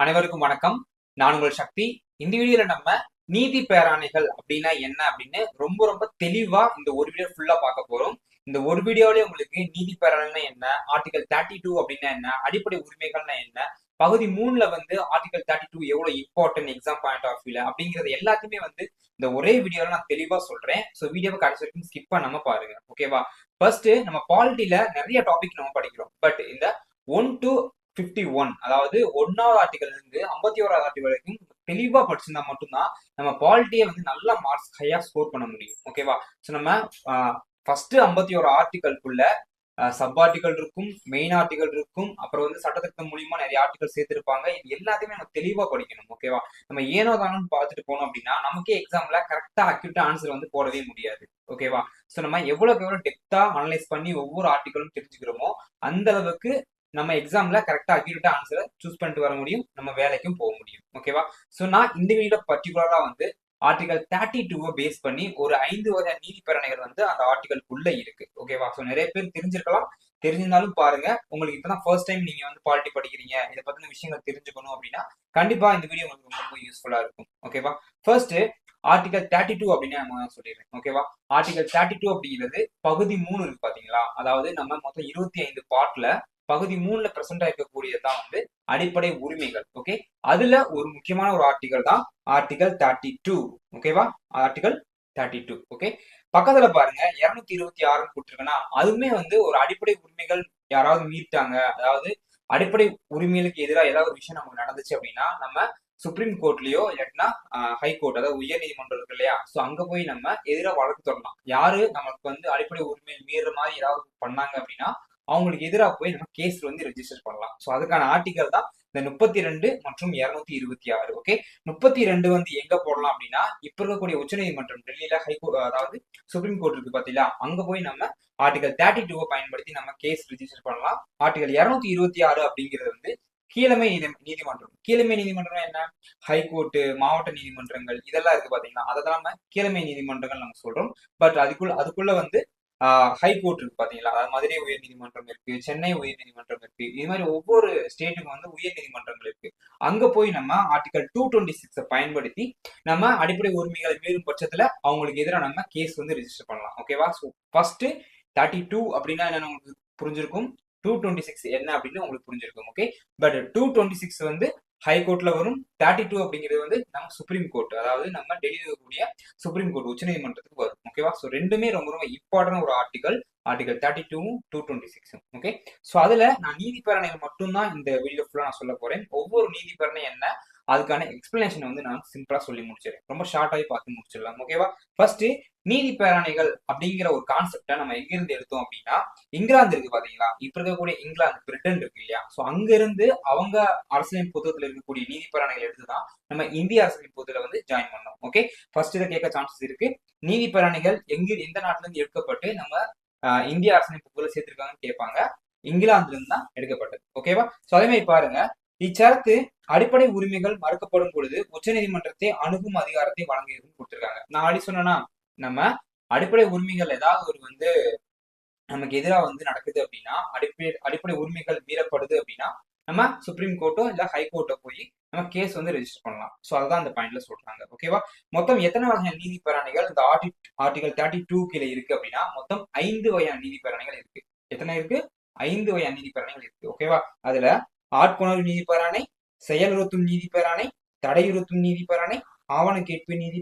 அனைவருக்கும் வணக்கம். நான் உங்கள் சக்தி. இந்த வீடியோல நம்ம நீதி பேராணைகள் அப்படின்னா என்ன அப்படின்னு ரொம்ப ரொம்ப தெளிவா இந்த ஒரு வீடியோ ஃபுல்லா பார்க்க போறோம். இந்த ஒரு வீடியோலயே உங்களுக்கு நீதி பேராணைனா என்ன ஆர்டிகல் தேர்ட்டி டூ அப்படின்னா என்ன அடிப்படை உரிமைகள்னா என்ன பகுதி மூணுல வந்து ஆர்டிகல் தேர்ட்டி டூ எவ்வளவு இம்பார்ட்டன்ட் எக்ஸாம் பாயிண்ட் ஆஃப் வியூல அப்படிங்கறது எல்லாத்தையுமே வந்து இந்த ஒரே வீடியோல நான் தெளிவா சொல்றேன். ஸோ வீடியோவை கடைசி வரைக்கும் ஸ்கிப் பண்ணாம பாருங்க. ஓகேவா ஃபர்ஸ்ட் நம்ம பாலிட்டியில நிறைய டாபிக் நம்ம படிக்கிறோம். பட் இந்த ஒன் டு ஃபிஃப்டி ஒன் அதாவது ஒன்னாவது ஆர்டிகல் இருந்து ஐம்பத்தி ஓராவது ஆர்டிகல் வரைக்கும் தெளிவா படிச்சிருந்தா மட்டும்தான் நம்ம பாலிட்டியை வந்து நல்ல மார்க்ஸ் ஹையா ஸ்கோர் பண்ண முடியும். ஓகேவா ஸோ நம்ம ஃபர்ஸ்ட் ஐம்பத்தி ஒரு ஆர்டிகல்குள்ள சப் ஆர்டிகல் இருக்கும் மெயின் ஆர்டிகல் இருக்கும் அப்புறம் வந்து சட்டத்திட்டம் மூலியமா நிறைய ஆர்டிகல் சேர்த்திருப்பாங்க. இது எல்லாத்தையுமே நம்ம தெளிவா படிக்கணும். ஓகேவா நம்ம ஏனோ தானோன்னு பார்த்துட்டு போனோம் அப்படின்னா நமக்கே எக்ஸாம்ல கரெக்டா அக்யூட்டா ஆன்சர் வந்து போடவே முடியாது. ஓகேவா ஸோ நம்ம எவ்வளோக்கு எவ்வளவு டெப்தா அனலைஸ் பண்ணி ஒவ்வொரு ஆர்டிகலும் தெரிஞ்சுக்கிறோமோ அந்த அளவுக்கு நம்ம எக்ஸாம்ல கரெக்டா அக்யூரேட்டா ஆன்சரை சூஸ் பண்ணிட்டு வர முடியும். நம்ம வேலைக்கும் போக முடியும். ஓகேவா ஸோ நான் இந்த வீடியோ பர்டிகுலரா வந்து ஆர்டிகல் தேர்ட்டி டூவை பேஸ் பண்ணி ஒரு ஐந்து வகை நீதிப்பரணைகள் வந்து அந்த ஆர்டிகல்குள்ள இருக்கு. ஓகேவா ஸோ நிறைய பேர் தெரிஞ்சிருக்கலாம். தெரிஞ்சிருந்தாலும் பாருங்க. உங்களுக்கு இப்பதான் ஃபர்ஸ்ட் டைம் நீங்க வந்து பாலிட்டி படிக்கிறீங்க. இதை பத்தின விஷயங்கள் தெரிஞ்சுக்கணும் அப்படின்னா கண்டிப்பா இந்த வீடியோ உங்களுக்கு ரொம்ப ரொம்ப யூஸ்ஃபுல்லா இருக்கும். ஓகேவா ஃபர்ஸ்ட் ஆர்டிகல் தேர்ட்டி டூ அப்படின்னு நம்ம சொல்லிடுறேன். ஓகேவா ஆர்டிகல் தேர்ட்டி டூ அப்படிங்கிறது பகுதி மூணு இருக்கு பாத்தீங்களா? அதாவது நம்ம மொத்தம் இருபத்தி ஐந்து பார்ட்ல பகுதி மூணுல பிரசன்ட் ஆயிருக்கக்கூடியதான் வந்து அடிப்படை உரிமைகள் ஓகே அதுல ஒரு முக்கியமான ஒரு ஆர்டிகல் தான் ஆர்டிகல் தேர்ட்டி டூ ஓகேவா ஆர்டிகல் தேர்ட்டி டூ ஓகே பக்கத்துல பாருங்க இருநூத்தி இருபத்தி ஆறுன்னு கொடுத்துருக்கேன்னா அதுவுமே வந்து ஒரு அடிப்படை உரிமைகள் யாராவது மீட்டாங்க அதாவது அடிப்படை உரிமைகளுக்கு எதிராக ஏதாவது ஒரு விஷயம் நமக்கு நடந்துச்சு அப்படின்னா நம்ம சுப்ரீம் கோர்ட்லயோ இல்லாட்டினா ஹை கோர்ட் அதாவது உயர் நீதிமன்றம் இருக்கு இல்லையா? சோ அங்க போய் நம்ம எதிராக வழக்கு தொடரலாம். யாரு நமக்கு வந்து அடிப்படை உரிமை மீற மாதிரி ஏதாவது பண்ணாங்க அப்படின்னா அவங்களுக்கு எதிராக போய் நம்ம கேஸ் வந்து ரெஜிஸ்டர் பண்ணலாம். ஸோ அதுக்கான ஆர்டிகல் தான் இந்த முப்பத்தி ரெண்டு மற்றும் இருநூத்தி இருபத்தி ஆறு ஓகே முப்பத்தி ரெண்டு வந்து எங்க போடலாம் அப்படின்னா இப்ப இருக்கக்கூடிய உச்சநீதிமன்றம் டெல்லியில ஹைகோர்ட் அதாவது சுப்ரீம் கோர்ட் இருக்கு பாத்தீங்களா? அங்க போய் நம்ம ஆர்டிகல் தேர்ட்டி டூவை பயன்படுத்தி நம்ம கேஸ் ரிஜிஸ்டர் பண்ணலாம். ஆர்டிகல் இருநூத்தி இருபத்தி ஆறு அப்படிங்கிறது வந்து கீழமை நீதி நீதிமன்றம். கீழமை நீதிமன்றம் என்ன? ஹைகோர்ட்டு மாவட்ட நீதிமன்றங்கள் இதெல்லாம் இருக்கு பாத்தீங்கன்னா அதெல்லாம் நம்ம கீழமை நீதிமன்றங்கள் நம்ம சொல்றோம். பட் அதுக்குள்ள அதுக்குள்ள வந்து ஹைகோர்ட் இருக்கு பாத்தீங்களா? அதாவது மதுரை உயர் நீதிமன்றம் இருக்கு. சென்னை உயர் நீதிமன்றம் இருக்கு. இது மாதிரி ஒவ்வொரு ஸ்டேட்டுக்கும் வந்து உயர் நீதிமன்றங்கள் இருக்கு. அங்க போய் நம்ம ஆர்டிகல் டூ டுவெண்ட்டி சிக்ஸை பயன்படுத்தி நம்ம அடிப்படை உரிமைகளை மீறும் பட்சத்துல அவங்களுக்கு எதிராக நம்ம கேஸ் வந்து ரிஜிஸ்டர் பண்ணலாம். ஓகேவா ஸோ ஃபர்ஸ்ட் தேர்ட்டி டூ அப்படின்னா என்னன்னு உங்களுக்கு புரிஞ்சிருக்கும். டூ டுவெண்ட்டி சிக்ஸ் என்ன அப்படின்னு உங்களுக்கு புரிஞ்சிருக்கும். Okay but two twenty six வந்து ஹை கோர்ட்ல வரும். தேர்ட்டி டூ அப்படிங்கிறது வந்து நம்ம சுப்ரீம் கோர்ட் அதாவது நம்ம டெல்லியில் இருக்கக்கூடிய சுப்ரீம் கோர்ட் உச்சநீதிமன்றத்துக்கு வரும். ஓகேவா ஸோ ரெண்டுமே ரொம்ப ரொம்ப இம்பார்ட்டன்ட் ஒரு ஆர்டிகல் ஆர்டிகல் தேர்ட்டி டூவும் டூ டுவெண்ட்டி சிக்ஸும் ஓகே ஸோ அதுல நான் நீதி பேரணைகள் மட்டும்தான் இந்த வீடியோ ஃபுல்லாக நான் சொல்ல போறேன். ஒவ்வொரு நீதி பேரணை என்ன? அதுக்கான எக்ஸ்பிளனேஷன் வந்து நான் சிம்பிளா சொல்லி முடிச்சிடறேன். ரொம்ப ஷார்ட்டாகி பார்த்து முடிச்சிடலாம். ஓகேவா ஃபர்ஸ்ட் நீதி பேரணைகள் அப்படிங்கிற ஒரு கான்செப்டை நம்ம எங்கிருந்து எடுத்தோம் அப்படின்னா இங்கிலாந்து இருக்கு பாத்தீங்களா? இப்ப இருக்கக்கூடிய இங்கிலாந்து பிரிட்டன் இருக்கு இல்லையா? ஸோ அங்கிருந்து அவங்க அரசியல் புத்தகத்துல இருக்கக்கூடிய நீதி பேரணைகள் எடுத்துதான் நம்ம இந்திய அரசியல் புத்தகத்துல வந்து ஜாயின் பண்ணோம். ஓகே ஃபர்ஸ்ட் இதை கேட்க சான்சஸ் இருக்கு. நீதி பேரணைகள் எங்க எந்த நாட்டுல இருந்து எடுக்கப்பட்டு நம்ம இந்திய அரசியல் புத்தகத்துல சேர்த்திருக்காங்கன்னு கேட்பாங்க. இங்கிலாந்துல இருந்து தான் எடுக்கப்பட்டது. ஓகேவா ஸோ அதே மாதிரி பாருங்க. இச்சரத்து அடிப்படை உரிமைகள் மறுக்கப்படும் பொழுது உச்சநீதிமன்றத்தை அணுகும் அதிகாரத்தை வழங்கியதுன்னு கொடுத்துருக்காங்க. நான் அப்படி சொன்னேன்னா நம்ம அடிப்படை உரிமைகள் ஏதாவது ஒரு வந்து நமக்கு எதிராக வந்து நடக்குது அப்படின்னா அடிப்படை அடிப்படை உரிமைகள் மீறப்படுது அப்படின்னா நம்ம சுப்ரீம் கோர்ட்டோ இல்லை ஹை கோர்ட்டோ போய் நம்ம கேஸ் வந்து ரெஜிஸ்டர் பண்ணலாம். ஸோ அதுதான் அந்த பாயிண்ட்ல சொல்றாங்க. ஓகேவா மொத்தம் எத்தனை வகையான நீதி பேரணிகள் இந்த ஆர்டி ஆர்டிகல் தேர்ட்டி டூ கீழே இருக்கு அப்படின்னா மொத்தம் ஐந்து வகையான நீதி பேரணிகள் இருக்கு. எத்தனை இருக்கு? ஐந்து வகையான நீதி பேரணிகள் இருக்கு. ஓகேவா அதுல ஆட்கொணர்வு நீதி பேராணை செயலுறுத்தும் நீதி தடையுறுத்தும் நீதி பேராணை ஆவண கேட்பு நீதி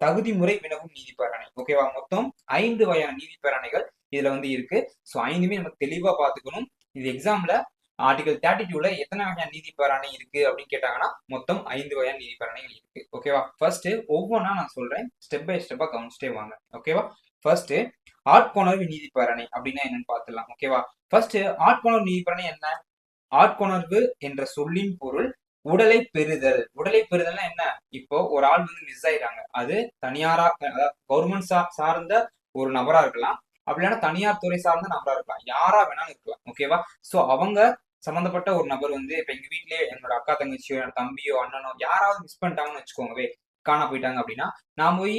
தகுதி முறை வினவும் நீதிபாரணை ஓகேவா மொத்தம் ஐந்து வகையான நீதி பேராணைகள் இதுல வந்து இருக்கு. ஸோ ஐந்துமே நம்ம தெளிவா பாத்துக்கணும் இது எக்ஸாம்ல ஆர்டிகல் தேர்ட்டி டூல எத்தனை வகையான நீதி இருக்கு அப்படின்னு கேட்டாங்கன்னா மொத்தம் ஐந்து வகையான நீதி இருக்கு. ஓகேவா ஃபர்ஸ்ட் ஒவ்வொன்றா நான் சொல்றேன். ஸ்டெப் பை ஸ்டெப்பா கவனிச்சிட்டே வாங்க. ஓகேவா ஃபர்ஸ்ட் ஆட்கொணர்வு நீதி அப்படின்னா என்னன்னு பார்த்துலாம் ஓகேவா ஃபர்ஸ்ட் ஆட்கொணர்வு நீதி என்ன? ஆட்கொணர்வு என்ற சொல்லின் பொருள் உடலை பெறுதல். உடலை பெறுதல்னா என்ன? இப்போ ஒரு ஆள் வந்து மிஸ் ஆயிடுறாங்க அது தனியாரா கவர்மெண்ட் சார்ந்த ஒரு நபரா இருக்கலாம். அப்படி இல்லைன்னா தனியார் துறை சார்ந்த நபரா இருக்கலாம். யாரா வேணாலும் இருக்கலாம். ஓகேவா சோ அவங்க சம்பந்தப்பட்ட ஒரு நபர் வந்து இப்ப எங்க வீட்லயே என்னோட அக்கா தங்கச்சியோ என்னோட தம்பியோ அண்ணனோ யாராவது மிஸ் பண்ணிட்டாங்கன்னு வச்சுக்கோங்கவே காண போயிட்டாங்க அப்படின்னா நான் போய்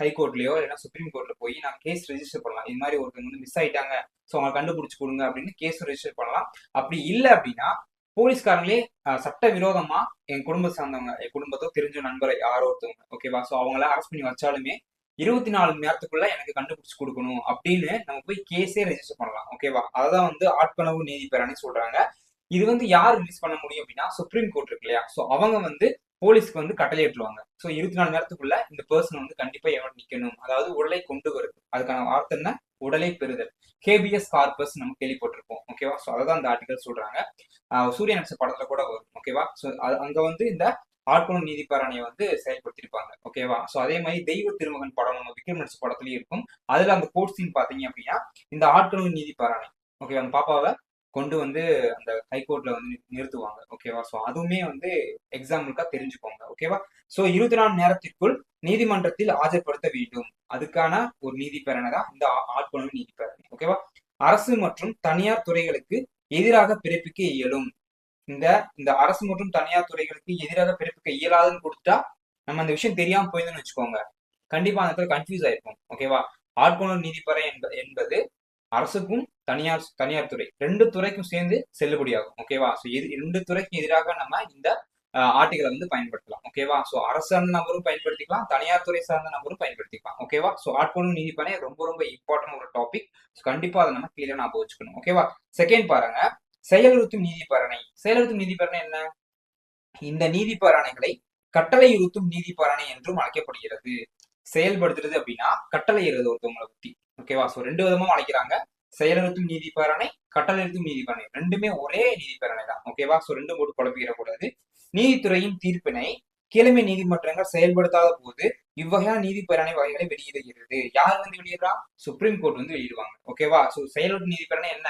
ஹைகோர்ட்லயோ இல்லைன்னா சுப்ரீம் கோர்ட்ல போய் நான் கேஸ் ரெஜிஸ்டர் பண்ணலாம். இது மாதிரி ஒருத்தவங்க வந்து மிஸ் ஆயிட்டாங்க. ஸோ அவங்க கண்டுபிடிச்சு கொடுங்க அப்படின்னு கேஸ் ரெஜிஸ்டர் பண்ணலாம். அப்படி இல்லை அப்படின்னா போலீஸ்காரங்களே சட்ட விரோதமா என் குடும்ப சார்ந்தவங்க என் குடும்பத்தோ தெரிஞ்ச நண்பரை யாரோ ஒருத்தவங்க ஓகேவா ஸோ அவங்கள அரெஸ்ட் பண்ணி வச்சாலுமே இருபத்தி நாலு மணி நேரத்துக்குள்ள எனக்கு கண்டுபிடிச்சு கொடுக்கணும் அப்படின்னு நம்ம போய் கேஸே ரெஜிஸ்டர் பண்ணலாம். ஓகேவா அதான் வந்து ஆட்கனவு நீதி பேரணி சொல்றாங்க. இது வந்து யார் ரிலீஸ் பண்ண முடியும் அப்படின்னா சுப்ரீம் கோர்ட் இருக்கு இல்லையா? ஸோ அவங்க வந்து போலீஸ்க்கு வந்து கட்டளையிட்டுருவாங்க ஸோ இருபத்தி நாலு நேரத்துக்குள்ள இந்த பர்சன் வந்து கண்டிப்பா எவன் நிக்கணும்? அதாவது உடலை கொண்டு வருது அதுக்கான வார்த்தை என்ன? உடலை பெறுதல். கேபிஎஸ் கார்பஸ் நம்ம கேள்விப்பட்டிருப்போம். ஓகேவா ஸோ அதான் அந்த ஆர்டிகல் சொல்றாங்க. சூரிய நட்ச படத்துல கூட வரும். ஓகேவா ஸோ அங்க வந்து இந்த ஆட்கொணம் நீதிப்பாரணையை வந்து செயல்படுத்திருப்பாங்க ஓகேவா ஸோ அதே மாதிரி தெய்வ திருமகன் படம் நம்ம விக்ரம் நடிச்ச படத்துலயும் இருக்கும். அதுல அந்த கோட் சீன் பாத்தீங்க அப்படின்னா இந்த ஆட்கொணம் நீதி ஓகேவா அந்த பாப்பாவை கொண்டு வந்து அந்த ஹைகோர்ட்ல வந்து நிறுத்துவாங்க. ஓகேவா ஸோ அதுவுமே வந்து எக்ஸாம்பிளுக்காக தெரிஞ்சுக்கோங்க. ஓகேவா ஸோ இருபத்தி நாலு நேரத்திற்குள் நீதிமன்றத்தில் ஆஜர்படுத்த வேண்டும். அதுக்கான ஒரு நீதி பேரணை தான் இந்த ஆ- நீதி பேரணை. ஓகேவா அரசு மற்றும் தனியார் துறைகளுக்கு எதிராக பிறப்பிக்க இயலும். இந்த இந்த அரசு மற்றும் தனியார் துறைகளுக்கு எதிராக பிறப்பிக்க இயலாதுன்னு கொடுத்தா நம்ம அந்த விஷயம் தெரியாம போயிருந்தோம்னு வச்சுக்கோங்க. கண்டிப்பா அந்த இடத்துல கன்ஃபியூஸ் ஆயிருக்கும் ஓகேவா ஆட்கொணர் நீதிப்பறை என்ப என்பது அரசுக்கும் தனியார் தனியார் துறை ரெண்டு துறைக்கும் சேர்ந்து செல்லுபடியாகும் ஓகேவா ஸோ இது ரெண்டு துறைக்கு எதிராக நம்ம இந்த ஆர்டிகளை வந்து பயன்படுத்தலாம் ஓகேவா ஸோ அரசு நபரும் பயன்படுத்திக்கலாம் தனியார் துறை சார்ந்த நபரும் பயன்படுத்திக்கலாம் ஓகேவா ஸோ ஆட்கொணர் நீதிப்பறை ரொம்ப ரொம்ப இம்பார்ட்டன்ட் ஒரு டாபிக் கண்டிப்பா அதை நம்ம கிளியரா ஞாபகம் வச்சுக்கணும் ஓகேவா செகண்ட் பாருங்க செயலுறுத்தும் நீதிப்பாரணை செயலுறுத்தும் நீதிப்பாரணை என்ன? இந்த நீதிப்பாரணைகளை கட்டளை உறுத்தும் நீதிப்பாரணை என்றும் அழைக்கப்படுகிறது. செயல்படுத்துறது அப்படின்னா கட்டளையிடுறது ஒருத்தவங்களை பத்தி. ஓகேவா ஸோ ரெண்டு விதமும் அழைக்கிறாங்க. செயலுறுத்தும் நீதிப்பரணை நீதி பேரணை. ரெண்டுமே ஒரே நீதிப்பரணை தான். ஓகேவா ஸோ ரெண்டும் போட்டு குழப்பிடக்கூடாது நீதித்துறையின் தீர்ப்பினை கிழமை நீதிமன்றங்கள் செயல்படுத்தாத போது இவ்வகையான நீதிப்பரணை வகைகளை வெளியிடுகிறது. யார் வந்து வெளியிடுறா? சுப்ரீம் கோர்ட் வந்து வெளியிடுவாங்க. ஓகேவா சோ நீதி பேரணை என்ன?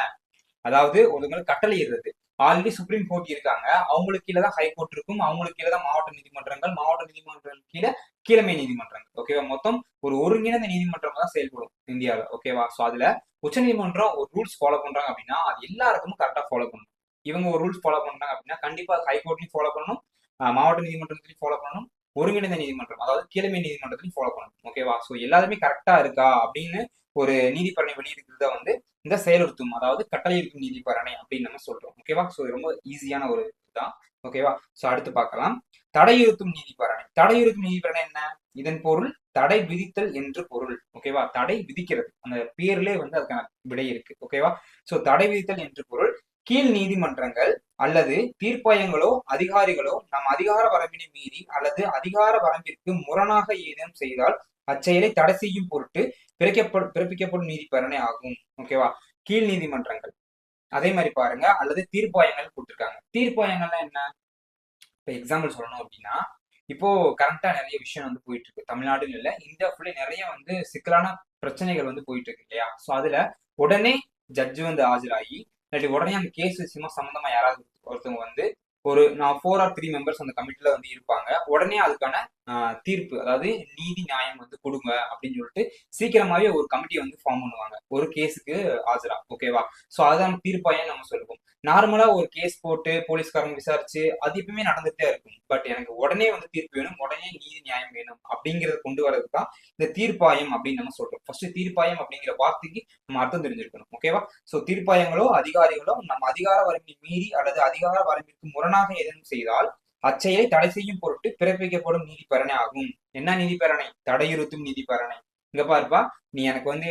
அதாவது ஒருத்தவங்களுக்கு கட்டளையிடுறது. ஆல்ரெடி சுப்ரீம் கோர்ட் இருக்காங்க. அவங்களுக்கு கீழே தான் ஹை கோர்ட் இருக்கும். அவங்களுக்கு கீழே தான் மாவட்ட நீதிமன்றங்கள் மாவட்ட நீதிமன்றங்கள் கீழே கீழமை நீதிமன்றங்கள். ஓகேவா மொத்தம் ஒரு ஒருங்கிணைந்த நீதிமன்றம் தான் செயல்படும் இந்தியாவில் ஓகேவா ஸோ அதுல உச்சநீதிமன்றம் ஒரு ரூல்ஸ் ஃபாலோ பண்றாங்க அப்படின்னா அது எல்லாருக்கும் கரெக்டா ஃபாலோ பண்ணணும். இவங்க ஒரு ரூல்ஸ் ஃபாலோ பண்றாங்க அப்படின்னா கண்டிப்பா ஹைகோர்ட்லையும் ஃபாலோ பண்ணணும். மாவட்ட நீதிமன்றத்திலையும் ஃபாலோ பண்ணணும். ஒருங்கிணைந்த நீதிமன்றம் அதாவது கீழமை நீதிமன்றத்திலையும் ஃபாலோ பண்ணணும். ஓகேவா ஸோ எல்லாருமே கரெக்டா இருக்கா அப்படின்னு ஒரு நீதிப்பரணை வெளியிடுறத வந்து இந்த செயலுறுத்தும் அதாவது கட்டளையிருக்கும் நீதிப்பரணை அப்படின்னு நம்ம சொல்றோம். ஓகேவா ஸோ ரொம்ப ஈஸியான ஒரு இதுதான். ஓகேவா ஸோ அடுத்து பார்க்கலாம். தடையுறுத்தும் நீதிப்பரணை தடையுறுத்தும் நீதிப்பரணை என்ன? இதன் பொருள் தடை விதித்தல் என்று பொருள். ஓகேவா தடை விதிக்கிறது. அந்த பேர்லேயே வந்து அதுக்கான விடை இருக்கு. ஓகேவா ஸோ தடை விதித்தல் என்று பொருள் கீழ் நீதிமன்றங்கள் அல்லது தீர்ப்பாயங்களோ அதிகாரிகளோ நம் அதிகார வரம்பினை மீறி அல்லது அதிகார வரம்பிற்கு முரணாக ஏதேனும் செய்தால் அச்செயலை தடை செய்யும் பொருட்டு பிறக்கப்படும் பிறப்பிக்கப்படும் நீதிப்பரணை ஆகும். ஓகேவா கீழ் நீதிமன்றங்கள். அதே மாதிரி பாருங்க. அல்லது தீர்ப்பாயங்கள் கொடுத்துருக்காங்க. தீர்ப்பாயங்கள்லாம் என்ன? இப்போ எக்ஸாம்பிள் சொல்லணும் அப்படின்னா இப்போ கரண்டா நிறைய விஷயம் வந்து போயிட்டு இருக்கு தமிழ்நாடுன்னு இல்லை இந்தியா ஃபுல்லே நிறைய வந்து சிக்கலான பிரச்சனைகள் வந்து போயிட்டு இருக்கு இல்லையா? ஸோ அதுல உடனே ஜட்ஜு வந்து ஆஜராகி இல்லாட்டி உடனே அந்த கேஸ் விஷயமா சம்மந்தமா யாராவது ஒருத்தவங்க வந்து ஒரு நான் ஃபோர் ஆர் த்ரீ மெம்பர்ஸ் அந்த கமிட்டில வந்து இருப்பாங்க. உடனே அதுக்கான ஆஹ், தீர்ப்பு அதாவது நீதி நியாயம் வந்து கொடுங்க அப்படின்னு சொல்லிட்டு சீக்கிரமாவே ஒரு கமிட்டியை வந்து ஃபார்ம் பண்ணுவாங்க. ஒரு கேஸுக்கு ஆஜரா. ஓகேவா ஸோ அதுதான் தீர்ப்பாயே நம்ம சொல்லுவோம்? நார்மலா ஒரு கேஸ் போட்டு போலீஸ்காரங்க விசாரிச்சு அது எப்பவுமே நடந்துட்டே இருக்கும். பட் எனக்கு உடனே வந்து தீர்ப்பு வேணும் உடனே நீதி நியாயம் வேணும் அப்படிங்கறத கொண்டு வரது தான் இந்த தீர்ப்பாயம் அப்படின்னு நம்ம சொல்றோம். ஃபர்ஸ்ட் தீர்ப்பாயம் அப்படிங்கிற வார்த்தைக்கு நம்ம அர்த்தம் தெரிஞ்சிருக்கணும் ஓகேவா சோ தீர்ப்பாயங்களோ அதிகாரிகளோ நம்ம அதிகார வரம்பை மீறி அல்லது அதிகார வரம்பிற்கு முரணாக ஏதேனும் செய்தால் அச்செயலை தடை செய்யும் பொருட்டு பிறப்பிக்கப்படும் நீதிப்பரணை ஆகும். என்ன நீதிப்பரணை தடையுறுத்தும் நீதிப்பரணை இங்க பாருப்பா நீ எனக்கு வந்து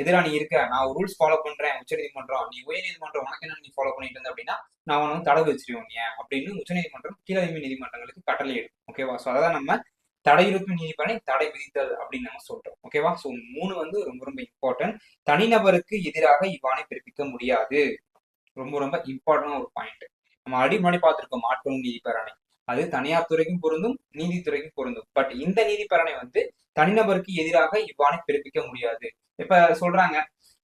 எதிராக நீ இருக்க நான் ஒரு ரூல்ஸ் ஃபாலோ பண்றேன் உச்ச நீதிமன்றம் நீ உயர் நீதிமன்றம் உனக்கு என்ன நீ ஃபாலோ பண்ணிட்டு இருந்த அப்படின்னா நான் உனக்கு தடவு தடை வச்சிருவோம் நீ அப்படின்னு உச்சநீதிமன்றம் கீழமை நீதிமன்றங்களுக்கு கட்டளை இடும். ஓகேவா ஸோ அதான் நம்ம தடையுறுத்தும் நீதிப்பணி தடை விதித்தல் அப்படின்னு நம்ம சொல்றோம். ஓகேவா ஸோ மூணு வந்து ரொம்ப ரொம்ப இம்பார்ட்டன்ட் தனிநபருக்கு எதிராக இவ்வாணை பிறப்பிக்க முடியாது. ரொம்ப ரொம்ப இம்பார்ட்டன்டான ஒரு பாயிண்ட் நம்ம அடிமணி பார்த்துருக்கோம் ஆட்களும் நீதிபரணை அது தனியார் துறைக்கும் பொருந்தும் நீதித்துறைக்கும் பொருந்தும். பட் இந்த நீதிப்பரணை வந்து தனிநபருக்கு எதிராக இவ்வாணை பிறப்பிக்க முடியாது. இப்ப சொல்றாங்க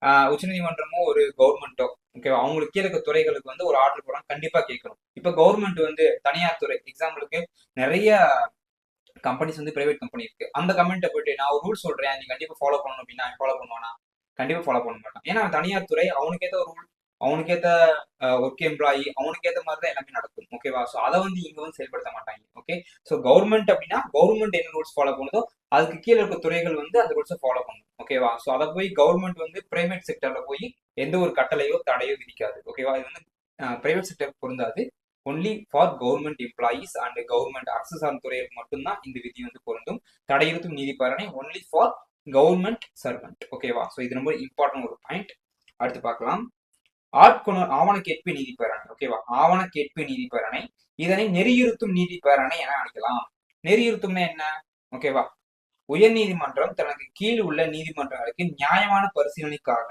ஆஹ் உச்சநீதிமன்றமோ ஒரு கவர்மெண்ட்டோ ஓகேவா அவங்களுக்கு கீழே இருக்க துறைகளுக்கு வந்து ஒரு ஆர்டர் போடலாம் கண்டிப்பா கேட்கணும். இப்ப கவர்மெண்ட் வந்து தனியார் துறை எக்ஸாம்பிளுக்கு நிறைய கம்பெனிஸ் வந்து பிரைவேட் கம்பெனி இருக்கு. அந்த கம்பெனிட்ட போயிட்டு நான் ஒரு ரூல் சொல்றேன் நீ கண்டிப்பா ஃபாலோ பண்ணணும் அப்படின்னா ஃபாலோ பண்ணுவானா? கண்டிப்பா ஃபாலோ பண்ண மாட்டான். ஏன்னா தனியார் துறை அவனுக்கேத்த ஒரு ரூல் அவனுக்கேத்த ஒர்க் எம்ப்ளாயி அவனுக்கேத்த மாதிரி தான் எல்லாமே நடக்கும். ஓகேவா ஸோ அதை வந்து இங்க வந்து செயல்படுத்த மாட்டாங்க. ஓகே ஸோ கவர்மெண்ட் அப்படின்னா கவர்மெண்ட் என்ன ரூல்ஸ் ஃபாலோ பண்ணுதோ அதுக்கு கீழே இருக்க துறைகள் வந்து அந்த ரூல்ஸை ஃபாலோ பண்ணும். ஓகேவா ஸோ அதை போய் கவர்மெண்ட் வந்து பிரைவேட் செக்டர்ல போய் எந்த ஒரு கட்டளையோ தடையோ விதிக்காது. ஓகேவா இது வந்து பிரைவேட் செக்டர் பொருந்தாது. Only for government employees and government அரசு சார்ந்த துறைகளுக்கு மட்டும்தான் இந்த விதி வந்து பொருந்தும். தடையிருத்தும் நீதிபரணை ஒன்லி ஃபார் கவர்மெண்ட் சர்வெண்ட் ஓகேவா ஸோ இது ரொம்ப இம்பார்ட்டன்ட் ஒரு பாயிண்ட் அடுத்து பார்க்கலாம். ஆட்கொணர் ஆவண கேட்பு நீதி பேரணை ஓகேவா ஆவண கேட்பு நீதி பேரணை இதனை நெறியுறுத்தும் நீதி பேரணை என அழைக்கலாம். நெறியுறுத்தும்னா என்ன? ஓகேவா உயர் நீதிமன்றம் தனக்கு கீழ் உள்ள நீதிமன்றங்களுக்கு நியாயமான பரிசீலனைக்காக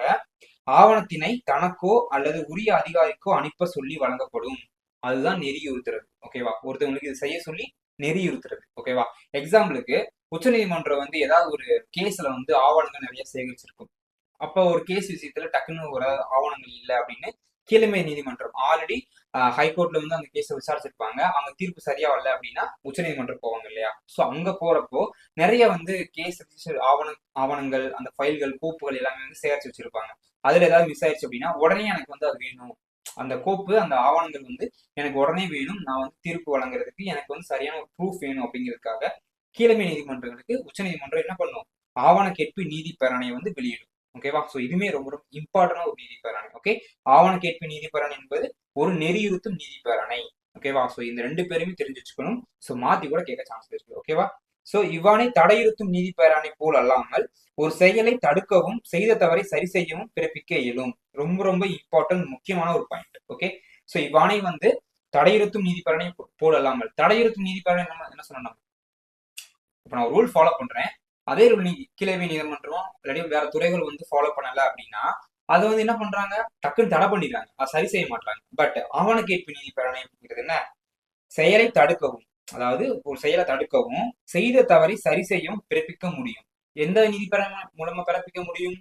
ஆவணத்தினை தனக்கோ அல்லது உரிய அதிகாரிக்கோ அனுப்ப சொல்லி வழங்கப்படும். அதுதான் நெறியுறுத்துறது ஓகேவா ஒருத்தவங்களுக்கு இது செய்ய சொல்லி நெறியுறுத்துறது ஓகேவா எக்ஸாம்பிளுக்கு உச்சநீதிமன்றம் வந்து ஏதாவது ஒரு கேஸ்ல வந்து ஆவணங்கள் நிறைய சேகரிச்சிருக்கும். அப்ப ஒரு கேஸ் விஷயத்துல டக்குன்னு ஒரு ஆவணங்கள் இல்லை அப்படின்னு கீழமை நீதிமன்றம் ஆல்ரெடி ஹைகோர்ட்ல வந்து அந்த கேஸை விசாரிச்சிருப்பாங்க. அவங்க தீர்ப்பு சரியா வரல அப்படின்னா உச்சநீதிமன்றம் போவாங்க இல்லையா? ஸோ அங்க போறப்போ நிறைய வந்து கேஸ் ஆவண ஆவணங்கள் அந்த ஃபைல்கள் கோப்புகள் எல்லாமே வந்து சேகரிச்சு வச்சிருப்பாங்க. அதுல ஏதாவது மிஸ் ஆயிடுச்சு அப்படின்னா உடனே எனக்கு வந்து அது வேணும். அந்த கோப்பு அந்த ஆவணங்கள் வந்து எனக்கு உடனே வேணும். நான் வந்து தீர்ப்பு வழங்குறதுக்கு எனக்கு வந்து சரியான ஒரு ப்ரூஃப் வேணும் அப்படிங்கிறதுக்காக கீழமை நீதிமன்றங்களுக்கு உச்சநீதிமன்றம் என்ன பண்ணும்? ஆவண கேட்பு நீதி பேரணை வந்து வெளியிடும். ஓகேவா ஸோ இதுவுமே ரொம்ப ரொம்ப இம்பார்ட்டன்ட் ஒரு நீதி ஓகே ஆவண கேட்பு நீதி என்பது ஒரு நெறியுறுத்தும் நீதி ஓகேவா ஸோ இந்த ரெண்டு பேருமே தெரிஞ்சு வச்சுக்கணும். ஸோ மாத்தி கூட கேட்க சான்ஸ் இருக்கு ஓகேவா ஸோ இவ்வாணை தடையுறுத்தும் நீதி பேரணை போல் அல்லாமல் ஒரு செயலை தடுக்கவும் செய்த தவறை சரி செய்யவும் பிறப்பிக்க இயலும். ரொம்ப ரொம்ப இம்பார்ட்டன்ட் முக்கியமான ஒரு பாயிண்ட் ஓகே ஸோ இவ்வாணை வந்து தடையுறுத்தும் நீதி பேரணை போல் அல்லாமல் தடையுறுத்தும் நீதி பேரணை நம்ம என்ன சொன்னோம் இப்போ நான் ரூல் ஃபாலோ பண்றேன். அதே ரூல் நீ கிழமை நீதிமன்றம் இல்லாட்டி வேற துறைகள் வந்து ஃபாலோ பண்ணல அப்படின்னா அதை வந்து என்ன பண்றாங்க? டக்குன்னு தடை பண்ணிடுறாங்க. அதை சரி செய்ய மாட்டாங்க பட் ஆவண கேட்பு நீதி பேரணை அப்படிங்கிறது என்ன? செயலை தடுக்கவும். அதாவது ஒரு செயலை தடுக்கவும் செய்த தவறை சரி செய்யவும் பிறப்பிக்க முடியும். எந்த நீதி மூலமா பிறப்பிக்க முடியும்?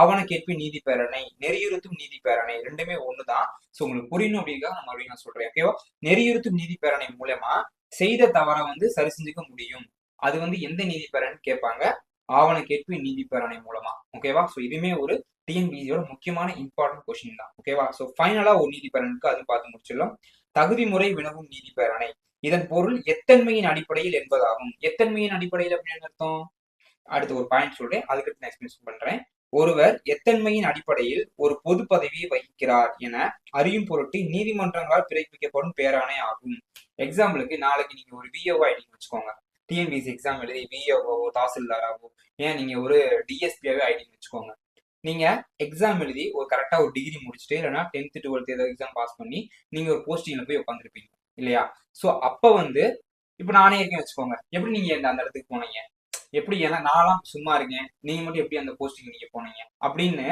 ஆவண கேட்பு நீதி பேரணை நெறியுறுத்தும் நீதி பேரணை ரெண்டுமே ஒண்ணுதான். சோ உங்களுக்கு புரியணும் அப்படிங்கிறத நான் மறுபடியும் நான் சொல்றேன். ஓகேவா நெறியுறுத்தும் நீதி பேரணை மூலமா செய்த தவறை வந்து சரி செஞ்சுக்க முடியும். அது வந்து எந்த நீதி கேட்பாங்க? ஆவண கேட்பு நீதிப்பேரணை மூலமா. ஓகேவா ஸோ இதுவுமே ஒரு டிஎன்பிசியோட முக்கியமான இம்பார்ட்டன்ட் கொஸ்டின் தான். ஓகேவா ஸோ ஃபைனலா ஒரு நீதிப்பேரனுக்கு அது பார்த்து முடிச்சிடலாம். தகுதி முறை வினவும் நீதிப்பேரணை இதன் பொருள் எத்தன்மையின் அடிப்படையில் என்பதாகும். எத்தன்மையின் அடிப்படையில் அப்படின்னு அர்த்தம்? அடுத்து ஒரு பாயிண்ட் சொல்றேன். அதுக்கு நான் எக்ஸ்பிளேன் பண்றேன். ஒருவர் எத்தன்மையின் அடிப்படையில் ஒரு பொது பதவியை வகிக்கிறார் என அறியும் பொருட்டு நீதிமன்றங்களால் பிறப்பிக்கப்படும் பேராணை ஆகும். எக்ஸாம்பிளுக்கு நாளைக்கு நீங்க ஒரு விஓ ஐடின்னு வச்சுக்கோங்க. டிஎன்பிசி எக்ஸாம் எழுதி விஏஓவோ தாசில்தாராவோ ஏன் நீங்க ஒரு டிஎஸ்பியாவே ஐடின்னு வச்சுக்கோங்க. நீங்க எக்ஸாம் எழுதி ஒரு கரெக்டா ஒரு டிகிரி முடிச்சுட்டு இல்லைன்னா டென்த் டுவெல்த் ஏதாவது எக்ஸாம் பாஸ் பண்ணி நீங்க ஒரு போஸ்டிங்ல போய் உட்காந்துருப்பீங்க இல்லையா? ஸோ அப்ப வந்து இப்போ நானே இருக்கேன் வச்சுக்கோங்க. எப்படி நீங்க இந்த அந்த இடத்துக்கு போனீங்க? எப்படி ஏன்னா நான்லாம் சும்மா இருக்கேன். நீங்க மட்டும் எப்படி அந்த போஸ்டிங் நீங்க போனீங்க? அப்படின்னு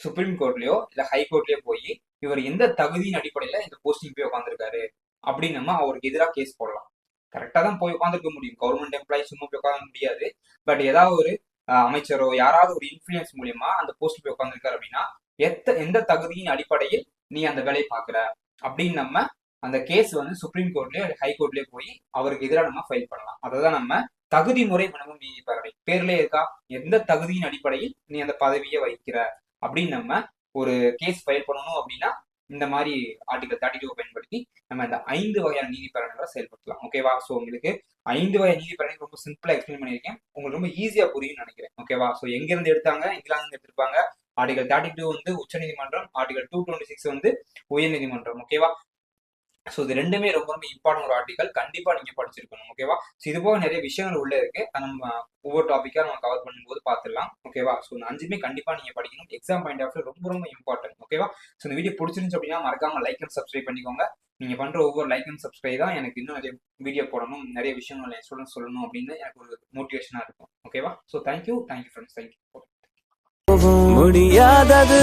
சுப்ரீம் கோர்ட்லயோ இல்ல ஹைகோர்ட்லயோ போய் இவர் எந்த தகுதியின் அடிப்படையில இந்த போஸ்டிங் போய் உட்காந்துருக்காரு அப்படின்னு நம்ம அவருக்கு எதிராக கேஸ் போடலாம். கரெக்டாக தான் போய் உட்காந்துருக்க முடியும். கவர்மெண்ட் எம்ப்ளாயி சும்மா போய் உட்காந்து முடியாது. பட் ஏதாவது ஒரு அமைச்சரோ யாராவது ஒரு இன்ஃபுளுயன்ஸ் மூலியமா அந்த போஸ்ட் போய் உட்காந்துருக்காரு அப்படின்னா எத்த எந்த தகுதியின் அடிப்படையில் நீ அந்த வேலையை பார்க்குற? அப்படின்னு நம்ம அந்த கேஸ் வந்து சுப்ரீம் கோர்ட்லயோ ஹை கோர்ட்லயோ போய் அவருக்கு எதிராக நம்ம ஃபைல் பண்ணலாம். அதை நம்ம தகுதி முறை மனமும் நீதி பறவை பேர்லயே இருக்கா? எந்த தகுதியின் அடிப்படையில் நீ அந்த பதவியை வகிக்கிற? அப்படின்னு நம்ம ஒரு கேஸ் ஃபைல் பண்ணணும் அப்படின்னா இந்த மாதிரி ஆர்டிகல் தேர்ட்டி டூ பயன்படுத்தி நம்ம இந்த ஐந்து வகையான நீதி பேரணிகளை செயல்படுத்தலாம். ஓகேவா ஸோ உங்களுக்கு ஐந்து வகை நீதி ரொம்ப சிம்பிளா எக்ஸ்பிளைன் பண்ணியிருக்கேன். உங்களுக்கு ரொம்ப ஈஸியா புரியும்னு நினைக்கிறேன். ஓகேவா ஸோ எங்க இருந்து எடுத்தாங்க? இங்கிலாந்து எடுத்திருப்பாங்க. ஆர்டிகல் தேர்ட்டி டூ வந்து உச்சநீதிமன்றம் ஆர்டிகல் டூ டுவெண்ட்டி சிக்ஸ் வந்து உயர்நீதிமன்றம். ஓகேவா ஸோ இது ரெண்டுமே ரொம்ப ரொம்ப இம்பார்ட்டன் ஒரு ஆர்டிகல் கண்டிப்பாக நீங்கள் படிச்சிருக்கணும் ஓகேவா ஸோ இது போக நிறைய விஷயங்கள் உள்ள இருக்கு. நம்ம ஒவ்வொரு டாப்பிக்காக நம்ம கவர் பண்ணும்போது பார்த்துடலாம் ஓகேவா ஸோ இந்த அஞ்சுமே கண்டிப்பாக நீங்கள் படிக்கணும். எக்ஸாம் பாயிண்ட் ஆஃப் ரொம்ப ரொம்ப இம்பார்ட்டன்ட் ஓகேவா ஸோ இந்த வீடியோ பிடிச்சிருந்துச்சு அப்படின்னா மறக்காம லைக் அண்ட் சப்ஸ்கிரைப் பண்ணிக்கோங்க. நீங்கள் பண்ணுற ஒவ்வொரு லைக் அண்ட் சப்ஸ்கிரைப் தான் எனக்கு இன்னும் நிறைய வீடியோ போடணும் நிறைய விஷயங்கள் என் ஸ்டூடெண்ட் சொல்லணும் அப்படின்னு எனக்கு ஒரு மோட்டிவேஷனாக இருக்கும் ஓகேவா so thank you thank you friends thank you முடியாதது